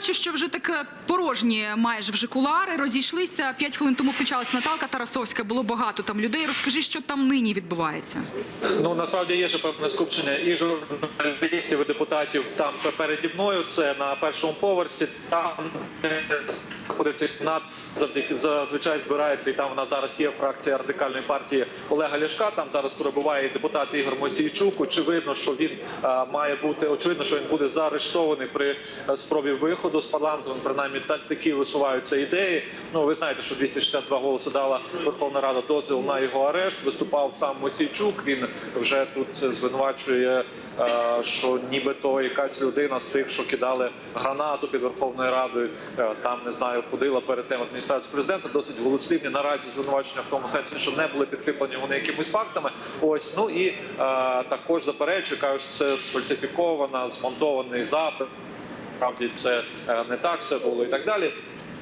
бачу, що вже таке порожні майже вже кулари. Розійшлися. П'ять хвилин тому включалася Наталка Тарасовська. Було багато там людей. Розкажи, що там нині відбувається. Ну насправді є ще певне скупчення і журналістів, і депутатів там переді мною. Це на першому поверсі. Там знаходиться над завдяки зазвичай збирається, і там вона зараз є фракція радикальної партії Олега Ляшка. Там зараз перебуває депутат Ігор Мосійчук. Очевидно, що він е, має бути очевидно, що він буде заарештований при е, спробі виходу з парламенту. Принаймні так такі висуваються ідеї. Ну ви знаєте, що 262 голоси дала Верховна Рада дозвіл на його арешт. Виступав сам Мосійчук. Він вже тут звинувачує, е, що нібито якась людина з тих, що кидали гранату під Верховною Радою, е, там не знаю, ходила перед тим адміністрацію президента. Досить голослівні наразі звинувачення в тому сенсі, що не були підкріплені вони якимись фактами. Ось ну і е, також заперечую, кажуть, це сфальсифікована, змонтований запит. Справді це е, не так все було і так далі.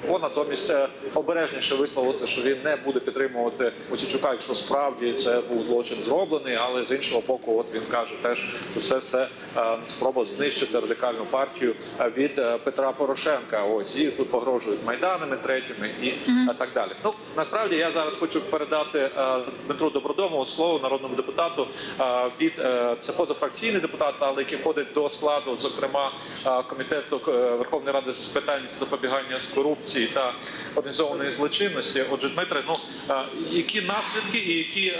Вона натомість е, обережніше висловилося, що він не буде підтримувати Осічука, якщо справді це був злочин зроблений. Але з іншого боку, от він каже, теж що це все е, спроба знищити радикальну партію е, від Петра Порошенка. Ось і тут погрожують майданами третіми і так далі. Ну насправді я зараз хочу передати Дмитру Добродомову слово народному депутату від це позафракційний депутат, але який входить до складу, зокрема комітету Верховної Ради з питань запобігання з корупції та організованої злочинності. Отже, Дмитре, ну які наслідки і які,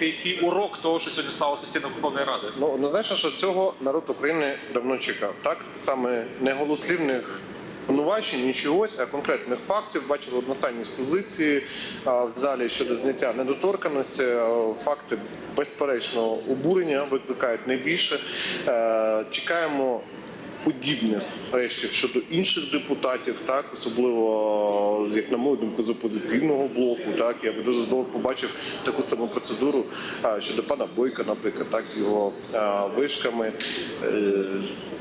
який урок того, що сьогодні сталося в стінах Верховної Ради? Ну однозначно, що цього народ України давно чекав. Так саме не голослівних повноважень, нічогось, а конкретних фактів. Бачили одностайність позиції в залі щодо зняття недоторканості. Факти безперечно обурення викликають найбільше. Е, Чекаємо. Подібних речів щодо інших депутатів, так особливо як на мою думку, з опозиційного блоку, так. Я би дуже здорово побачив таку саму процедуру щодо пана Бойка, наприклад, так з його вишками, е,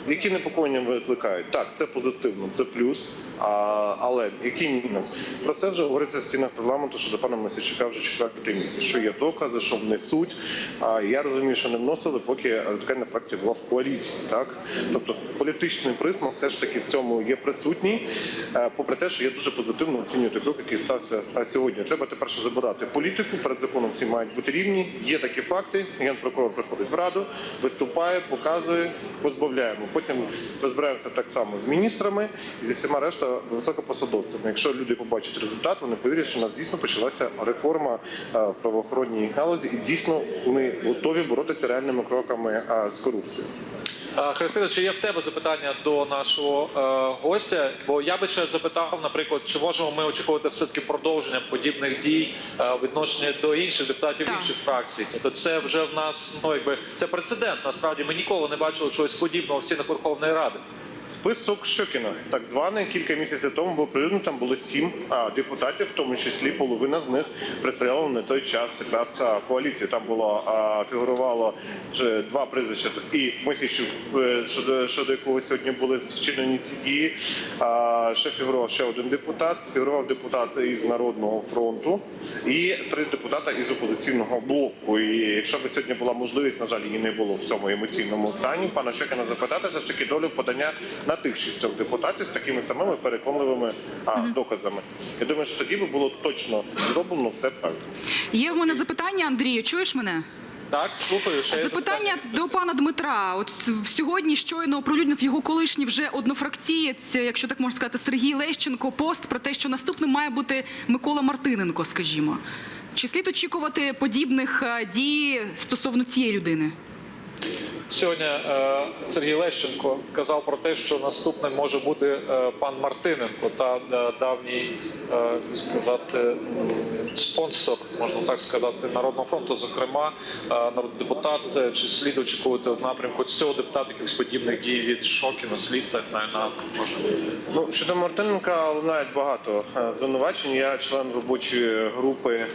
які непокоєння викликають. Так, це позитивно, це плюс. А, але який мінус? Про це вже говориться в стінах парламенту щодо пана Масичука вже четвертий місяць. Що є докази, що внесуть. А я розумію, що не вносили, поки радикальна партія була в коаліції. Так, тобто політичний присмак все ж таки в цьому є присутній. Е, Попри те, що я дуже позитивно оцінюю той крок, який стався е, сьогодні. Треба тепер ще забирати політику. Перед законом всі мають бути рівні. Є такі факти. Генпрокурор приходить в раду, виступає, показує, позбавляємо. Потім розбираємося так само з міністрами і зі всіма решта високопосадовцями. Якщо люди побачать результат, вони повірять, що у нас дійсно почалася реформа е, правоохоронній галузі, і дійсно ми готові боротися реальними кроками е, з корупцією. Е, Христина, чи є в тебе запитання до нашого е, гостя? Бо я би ще запитав, наприклад, чи можемо ми очікувати все таки продовження подібних дій е, у відношенні до інших депутатів Так. інших фракцій? Тобто це вже в нас ну якби це прецедент. Насправді ми ніколи не бачили чогось подібного в стінах Верховної Ради. Список Щокіна, так званий, кілька місяців тому був прилюднений, там було сім депутатів, в тому числі половина з них представляла на той час якраз коаліцію. Там було фігурувало вже два прізвища і Мосійчук, е, щодо, щодо якого сьогодні були зчинені ці дії. Ще фігурував ще один депутат, фігурував депутат із Народного фронту і три депутата із опозиційного блоку. І якщо б сьогодні була можливість, на жаль, її не було в цьому емоційному стані. Пана Щекіна запитати все ж таки долю подання на тих шістьох депутатів з такими самими переконливими а, доказами. Я думаю, що тоді би було точно зроблено все правильно. Є в мене запитання, Андрію. Чуєш мене? Так, слухаю. Ще є Запитання до пана Дмитра. От с- сьогодні щойно оприлюднив його колишній вже однофракцієць, якщо так можна сказати, Сергій Лещенко, пост про те, що наступним має бути Микола Мартиненко, скажімо. Чи слід очікувати подібних е, дій стосовно цієї людини? Сьогодні е, Сергій Лещенко казав про те, що наступним може бути е, пан Мартиненко та е, давній сказати спонсор, можна так сказати, народного фронту. Зокрема, народний депутат чи слід очікувати в напрямку цього депутата якихось подібних дій від Шокіна, слідства на може. Ну щодо Мартиненка лунають багато звинувачень. Я член робочої групи,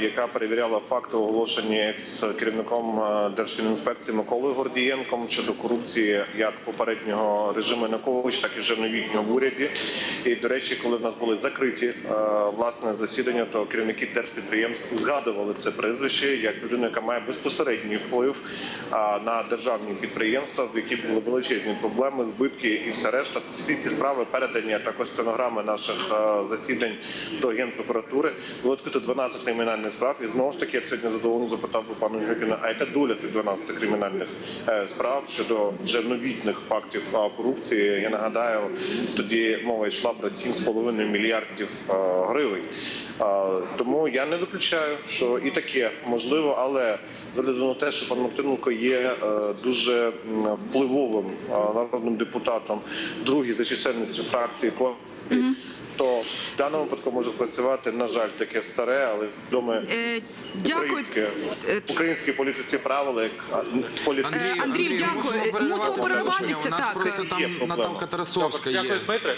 яка перевіряла факти оголошені з керівником Держфінінспекції Миколою Гордієм. Авдієнком щодо корупції як попереднього режиму Януковича, так і вже новітнього уряді. І до речі, коли в нас були закриті е, власне засідання, то керівники держпідприємств згадували це прізвище як людину, яка має безпосередній вплив на державні підприємства, в які були величезні проблеми, збитки і все решта. Всі ці справи передані також стенограми наших е, засідань до генпрокуратури. Було відкрито 12 кримінальних справ. І знову ж таки я б сьогодні задоволено запитав би пана Жупіна, а яка доля цих 12 кримінальних справ щодо вже новітних фактів корупції? Я нагадаю, тоді мова йшла про 7,5 мільярдів е, гривень. Тому я не виключаю, що і таке можливо, але на те, що пан Мартиненко є е, дуже впливовим е, народним депутатом, другий за чисельністю фракції коаліції, то в даному випадку може спрацювати, на жаль, таке старе, але відоме Е, дякую. українське українські українській політиці правила як а, політичне. Андрій, дякую. мусимо перериватися. Що У нас так. просто там. Наталка Тарасовська Дякую. Дмитре.